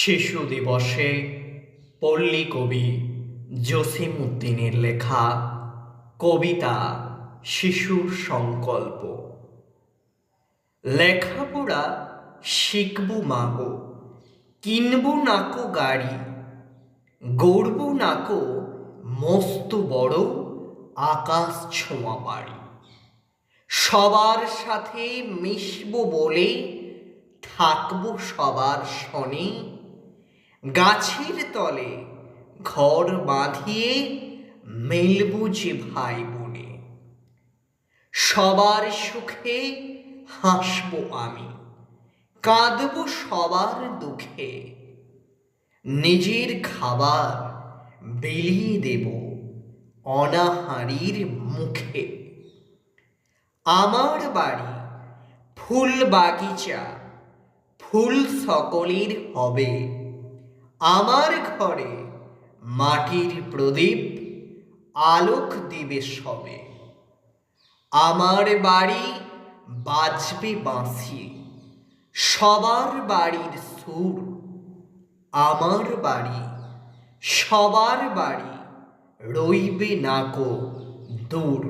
শিশু দিবসে পল্লী কবি জসিম উদ্দিনের লেখা কবিতা শিশুর সংকল্প। লেখাপড়া শিখব মাগো কিনব নাকো গাড়ি, গড়ব নাকো মস্ত বড় আকাশ ছোঁয়া বাড়ি। সবার সাথে মিশব বলে থাকব সবার শনে গাছের তলে ঘর বাঁধিয়ে মেলবো যে ভাই বোনে সবার সুখে হাসবো আমি, কাঁদবো সবার দুঃখে। নিজের খাবার বিলিয়ে দেব অনাহারির মুখে। আমার বাড়ি ফুল বাগিচা, ফুল সকলের হবে। আমার ঘরে মাটির প্রদীপ আলোক দিবে সবে। আমার বাড়ি বাজবে বাঁশি, সবার বাড়ির সুর আমার বাড়ি, সবার বাড়ি রইবে নাকো দূর।